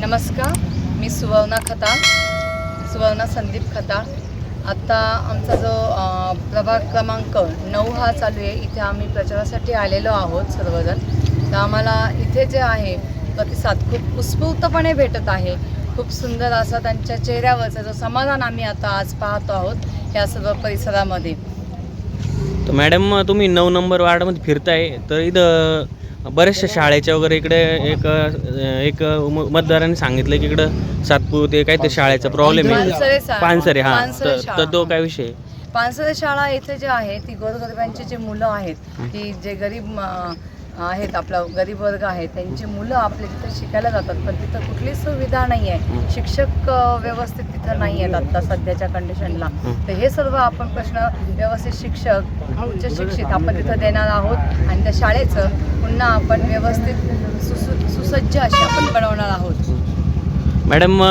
नमस्कार मी सुवर्णा खताळ सुवर्णा संदीप खताळ. आत्ता आमचा जो प्रभाग क्रमांक नऊ हा चालू आहे. इथे आम्ही प्रचारासाठी आलेलो आहोत सर्वजण. तर आम्हाला इथे जे आहे प्रतिसाद खूप उत्स्फूर्तपणे भेटत आहे. खूप सुंदर असा त्यांच्या चेहऱ्यावरचा जो समाधान आम्ही आता आज पाहतो आहोत या सर्व परिसरामध्ये. तर मॅडम तुम्ही नऊ नंबर वार्डमध्ये फिरताय. तर इथं बऱ्याचशा शाळेच्या वगैरे इकडे एक एक मतदारांनी सांगितलं की इकडं सातपूर ते काय ते शाळेचा प्रॉब्लेम आहे. पानसरे हा पानसरे तर शाळा. तर तो काय विषय आहे? पानसरे शाळा इथे जे आहे ती गोरगरिबांची जे मुलं आहेत की जे गरीब अं, आहेत आपला गरीब वर्ग आहे त्यांची मुलं आपल्या तिथे शिकायला जातात पण तिथं कुठलीच सुविधा नाही आहे शिक्षक व्यवस्थित तिथं नाही आहेत आत्ता सध्याच्या कंडिशनला तर हे सर्व आपण प्रश्न व्यवस्थित शिक्षक उच्च शिक्षित आपण तिथं देणार आहोत. आणि त्या शाळेचं पुन्हा आपण व्यवस्थित सुसु सुसज्ज अशी आपण बनवणार आहोत. मॅडम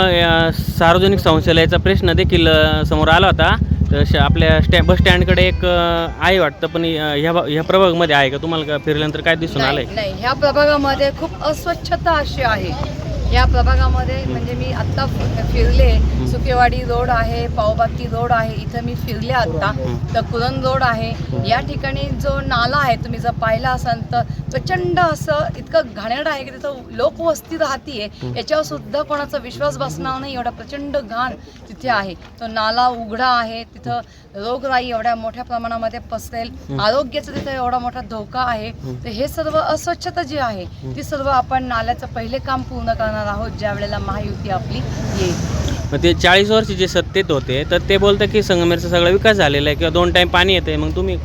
सार्वजनिक शौचालयाचा प्रश्न देखील समोर आला होता. तर श- आपल्या स्टॅ बस स्टँडकडे एक आहे वाटतं पण ह्या ह्या प्रभागमध्ये आहे का? तुम्हाला का फिरल्यानंतर काय दिसून आलंय? नाही नाही ह्या प्रभागामध्ये खूप अस्वच्छता अशी आहे. या प्रभागामध्ये म्हणजे मी आत्ता फिरले. सुकेवाडी रोड आहे पावबाकी रोड आहे इथं मी फिरले आत्ता. तर कुरण रोड आहे. या ठिकाणी जो नाला आहे तुम्ही जर पाहिला असाल तर प्रचंड असं इतकं घाणेरडं आहे की तिथं लोकवस्ती राहतीये. याच्यावर सुद्धा कोणाचा विश्वास बसणार नाही एवढा प्रचंड घाण तिथे आहे. तो नाला उघडा आहे तिथं रोगराई एवढ्या मोठ्या प्रमाणामध्ये पसरेल. आरोग्याचा तिथं एवढा मोठा धोका आहे. तर हे सर्व अस्वच्छता जी आहे ती सर्व आपण नाल्याचं पहिले काम पूर्ण करणार आहोत ज्या वेळेला महायुती आपली येईल. मग ते चाळीस वर्ष जे सत्तेत होते तर ते बोलतात की संगमेरचा सगळा विकास झालेला आहे किंवा दोन टाइम पाणी येते मग तुम्ही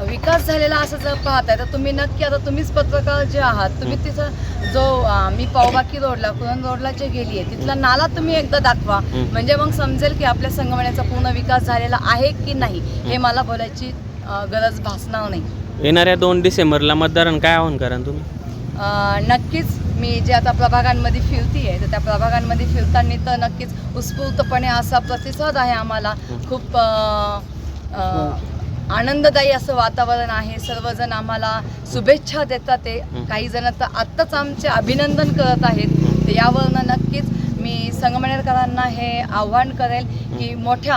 विकास झालेला असं जर पाहताय तर तुम्ही नक्की आता तुम्हीच पत्रकार जे आहात तुम्ही तिथं जो मी पावबाकी रोडला कुरण रोडला जे गेली आहे तिथला नाला तुम्ही एकदा दाखवा. म्हणजे मग समजेल की आपल्या संगमण्याचा पूर्ण विकास झालेला आहे की नाही हे मला बोलायची अं, गरज भासणार नाही. येणाऱ्या दोन डिसेंबरला मतदारांना काय आवाहन करा तुम्ही? अं, नक्कीच मी जे आता प्रभागांमध्ये फिरती आहे तर त्या प्रभागांमध्ये फिरताना तर नक्कीच उत्स्फूर्तपणे असा प्रतिसाद आहे आम्हाला. खूप आनंददायी असं वातावरण आहे. सर्वजण आम्हाला शुभेच्छा देतात ते. काही जण तर आत्ताच आमचे अभिनंदन करत आहेत. तर यावरनं नक्कीच मी संगमनेरकरांना हे आव्हान करेल की मोठ्या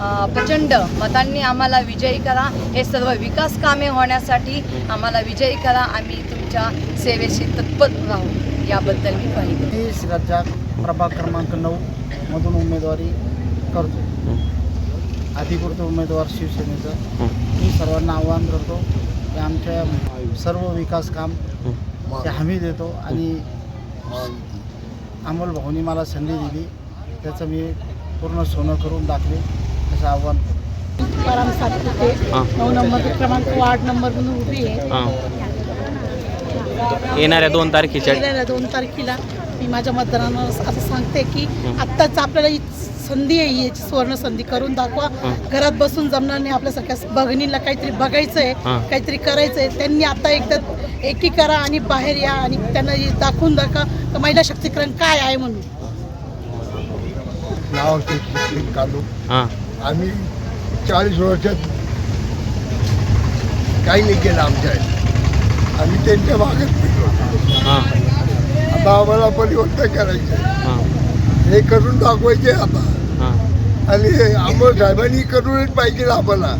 प्रचंड मतांनी आम्हाला विजयी करा. हे सर्व विकास कामे होण्यासाठी आम्हाला विजयी करा. आम्ही तुमच्या सेवेशी तत्पर राहू. याबद्दल मी पाहिजे मी श्रद्धा प्रभाग क्रमांक नऊ मधून उमेदवारी करतो. अधिकृत उमेदवार शिवसेनेचं. मी सर्वांना आवाहन करतो की आमच्या सर्व विकास काम ते हमी देतो आणि अमोल भाऊनी मला संधी दिली. त्याचं मी पूर्ण सोनं करून दाखले असं आव्हान सातपुते नऊ नंबर क्रमांक वार्ड नंबर म्हणून उभी आहे. येणाऱ्या दोन तारखेच्या दोन तारखेला मी माझ्या मतदारांना असं सांगते की आत्ताच आपल्याला ही संधी आहे ही याची सुवर्ण संधी करून दाखवा. हं. घरात बसून जमणार नाही आपल्यासारख्या भगिनीला काहीतरी बघायचं आहे. काहीतरी करायचं आहे त्यांनी आता एकदा एकी करा आणि बाहेर या आणि त्यांना हे दाखवून दाखवा. का महिला शक्तीकरण काय आहे म्हणून? नाव हां. आम्ही चाळीस वर्षात काही नाही केलं आमच्या आम्ही त्यांच्या मागत फिरलो. हां. आता आम्हाला परिवर्तन करायचं हां. हे करून दाखवायचे आता. हां. आणि अमोल साहेबांनी करूनच पाहिजे आम्हाला.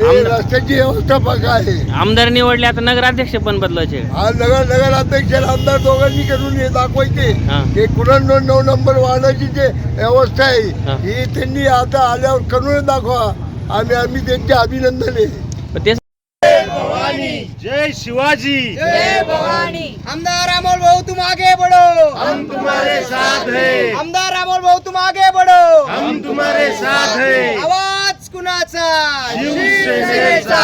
हे रस्त्याची व्यवस्था बघा आहे. आमदार निवडले आता नगराध्यक्ष पण बदलायचे. हा नगर नगराध्यक्ष आमदार दोघांनी करून हे दाखवायचे. हां. हे कुणाल नऊ नंबर वाहनाची जे व्यवस्था हा. आहे ही. त्यांनी आता आल्यावर करून दाखवा. आम्ही आम्ही त्यांचे अभिनंदन आहे. पण ते जय शिवाजी. आमदार अमोल भाऊ तुम आगे बढ़ो. हम तुम्हारे साथ हैं. आमदार अमोल भाऊ तुम आगे बढ़ो. हम तुम्हारे साथ हैं. आवाज कुणाचा? शिवसेनेचा